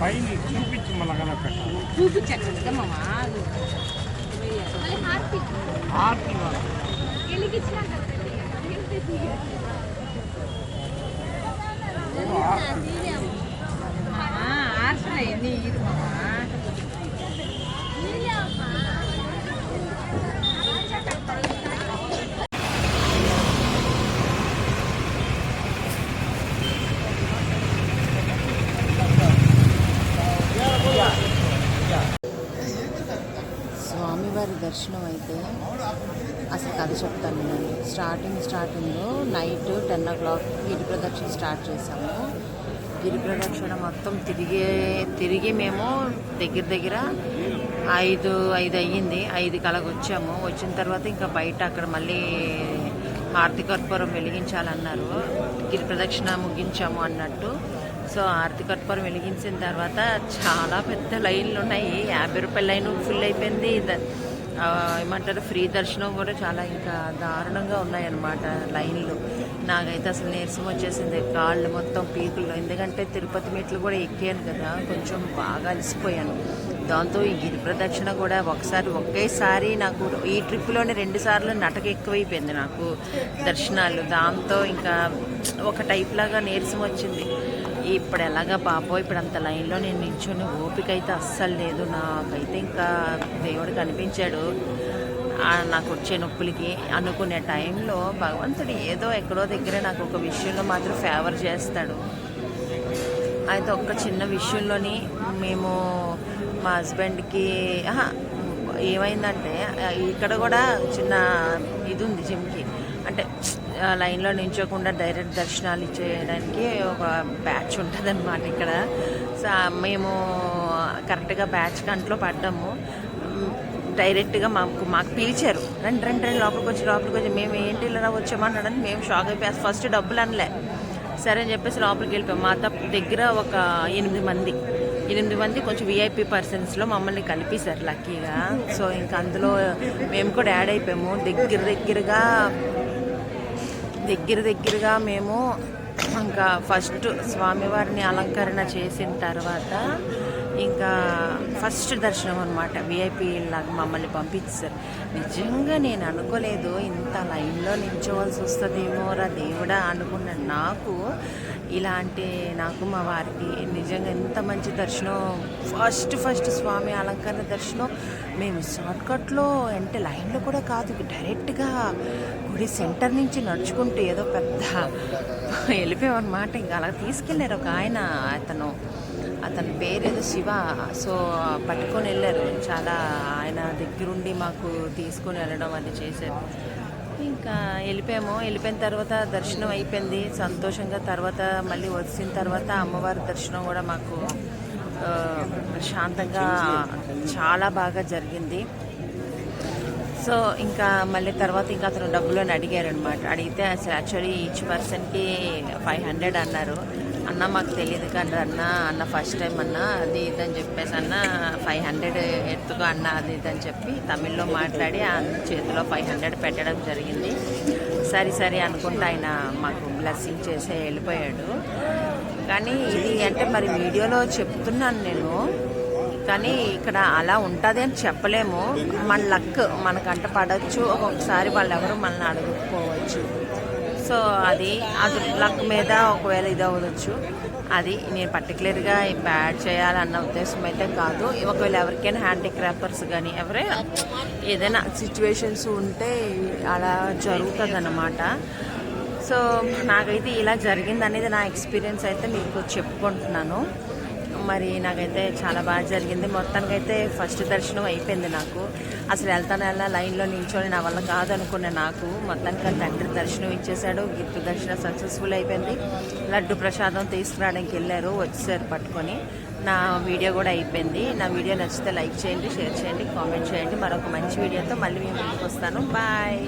పైన చూపించి మళ్ళా కదా పెట్టాలి. చూపించట్లేదు మామా ఆర్తి వాళ్ళు. ఆర్సన ఎన్ని ఇది మామా స్వామివారి దర్శనం అయితే అసలు కథ చెప్తాను నేను. స్టార్టింగ్ స్టార్టింగ్లో నైట్ టెన్ ఓ క్లాక్ గిరి ప్రదక్షిణ స్టార్ట్ చేసాము గిరి ప్రదక్షిణ మొత్తం తిరిగే తిరిగి మేము దగ్గర దగ్గర ఐదు ఐదు అయ్యింది. ఐదు కలగ వచ్చాము. వచ్చిన తర్వాత ఇంకా బయట అక్కడ మళ్ళీ ఆర్తి కర్పూరం వెలిగించాలన్నారు. గిరి ప్రదక్షిణ ముగించాము అన్నట్టు. సో ఆర్తి కర్పూరం వెలిగించిన తర్వాత చాలా పెద్ద లైన్లు ఉన్నాయి యాభై రూపాయల లైన్ ఫుల్ అయిపోయింది. ఏమంటారు ఫ్రీ దర్శనం కూడా చాలా ఇంకా దారుణంగా ఉన్నాయన్నమాట లైన్లు. నాకైతే అసలు నీరసం వచ్చేసింది. కాళ్ళు మొత్తం పీకులు. ఎందుకంటే తిరుపతి మెట్లు కూడా ఎక్కాను కదా కొంచెం బాగా అలసిపోయాను. దాంతో ఈ గిరి ప్రదక్షిణ కూడా ఒకసారి ఒకేసారి నాకు ఈ ట్రిప్లోనే రెండు సార్లు నటక ఎక్కువైపోయింది నాకు దర్శనాలు. దాంతో ఇంకా ఒక టైప్ లాగా నీరసం వచ్చింది. ఇప్పుడు ఎలాగా బాబో ఇప్పుడు అంత లైన్లో నేను నిల్చొని ఓపిక అయితే అస్సలు లేదు. నాకైతే ఇంకా దేవుడు కనిపించాడు. ఆ నాకు వచ్చే నొప్పులకి అనుకునే టైంలో భగవంతుడు ఏదో ఎక్కడో దగ్గర నాకు ఒక విషయంలో మాత్రం ఫేవర్ చేస్తాడు. అయితే ఒక్క చిన్న విషయంలోని మేము మా హస్బెండ్కి ఏమైందంటే ఇక్కడ కూడా చిన్న ఇది ఉంది జిమ్కి. అంటే లైన్లో నించోకుండా డైరెక్ట్ దర్శనాలు ఇచ్చేయడానికి ఒక బ్యాచ్ ఉంటుంది అనమాట ఇక్కడ. సో మేము కరెక్ట్గా బ్యాచ్ కంట్లో పడ్డాము. డైరెక్ట్గా మాకు మాకు పిలిచారు. రెండు రెండు రెండు లోపలికి వచ్చి లోపలికి వచ్చి మేము ఏంటి ఇలా వచ్చామన్నాడని మేము షాక్ అయిపోయాం ఫస్ట్ డబ్బులు అనలే. సరే అని చెప్పేసి లోపలికి వెళ్ళిపోయాం. మా దగ్గర ఒక ఎనిమిది మంది ఎనిమిది మంది కొంచెం విఐపి పర్సన్స్లో మమ్మల్ని కలిపేశారు లక్కీగా. సో ఇంకా అందులో మేము కూడా యాడ్ అయిపోయాము. దగ్గర దగ్గరగా దగ్గర దగ్గరగా మేము ఇంకా ఫస్ట్ స్వామివారిని అలంకరణ చేసిన తర్వాత ఇంకా ఫస్ట్ దర్శనం అనమాట విఐపి లాగా మమ్మల్ని పంపించారు. నిజంగా నేను అనుకోలేదు ఇంత లైన్లో నిల్చోవాల్సి వస్తుందేమోరా దేవుడా అనుకున్న నాకు ఇలాంటి నాకు మా వారికి నిజంగా ఎంత మంచి దర్శనం ఫస్ట్ ఫస్ట్ స్వామి అలంకరణ దర్శనం. మేము షార్ట్కట్లో అంటే లైన్లో కూడా కాదు డైరెక్ట్గా గుడి సెంటర్ నుంచి నడుచుకుంటూ ఏదో పెద్ద వెళ్ళిపోయామన్నమాట. ఇంకా అలా తీసుకెళ్ళారు ఒక ఆయన అతను అతని పేరేదో శివ. సో పట్టుకొని వెళ్ళారు. చాలా ఆయన దగ్గరుండి మాకు తీసుకొని వెళ్ళడం అది చేశారు. ఇంకా వెళ్ళిపోయాము. వెళ్ళిపోయిన తర్వాత దర్శనం అయిపోయింది. సంతోషంగా తర్వాత మళ్ళీ వచ్చిన తర్వాత అమ్మవారి దర్శనం కూడా మాకు ప్రశాంతంగా చాలా బాగా జరిగింది. సో ఇంకా మళ్ళీ తర్వాత ఇంకా అతను డబ్బులు అని అడిగారు అనమాట అడిగితే అసలు యాక్చువల్లీ ఈచ్ పర్సన్కి ఫైవ్ హండ్రెడ్ అన్నారు. అన్న మాకు తెలియదు కానీ అన్న అన్న ఫస్ట్ టైం అన్న అది ఇది అని చెప్పేసి అన్న ఫైవ్ హండ్రెడ్ ఎత్తుకో అన్న అది ఇది అని చెప్పి తమిళ్ళో మాట్లాడి ఆ చేతిలో ఫైవ్ హండ్రెడ్ పెట్టడం జరిగింది. సరే సరే అనుకుంటా ఆయన మాకు బ్లెస్సింగ్ చేసే వెళ్ళిపోయాడు. కానీ ఇది అంటే మరి వీడియోలో చెప్తున్నాను నేను. కానీ ఇక్కడ అలా ఉంటుంది అని చెప్పలేము. మన లక్ మనకంట పడవచ్చు ఒక్కొక్కసారి వాళ్ళు ఎవరు మనల్ని అడగకపోవచ్చు. సో అది అది లక్ మీద ఒకవేళ ఇది అవ్వచ్చు. అది నేను పర్టికులర్గా బ్యాడ్ చేయాలన్న ఉద్దేశం అయితే కాదు. ఒకవేళ ఎవరికైనా హ్యాండిక్రాఫర్స్ కానీ ఎవరైనా ఏదైనా సిచ్యువేషన్స్ ఉంటే అలా జరుగుతుంది అన్నమాట సో నాకైతే ఇలా జరిగింది అనేది నా ఎక్స్పీరియన్స్ అయితే మీకు చెప్పుకుంటున్నాను. మరి నాకైతే చాలా బాగా జరిగింది. మొత్తానికైతే ఫస్ట్ దర్శనం అయిపోయింది నాకు. అసలు వెళ్తాను వెళ్ళా లైన్లో నిల్చొని నా వల్ల కాదనుకున్న నాకు మొత్తానికి తండ్రి దర్శనం ఇచ్చేశాడు. గిఫ్ట్ దర్శనం సక్సెస్ఫుల్ అయిపోయింది. లడ్డు ప్రసాదం తీసుకురావడానికి వెళ్ళారు వచ్చేసారు పట్టుకొని. నా వీడియో కూడా అయిపోయింది. నా వీడియో నచ్చితే లైక్ చేయండి షేర్ చేయండి కామెంట్ చేయండి. మరొక మంచి వీడియోతో మళ్ళీ మేము ముందుకు వస్తాను. బాయ్.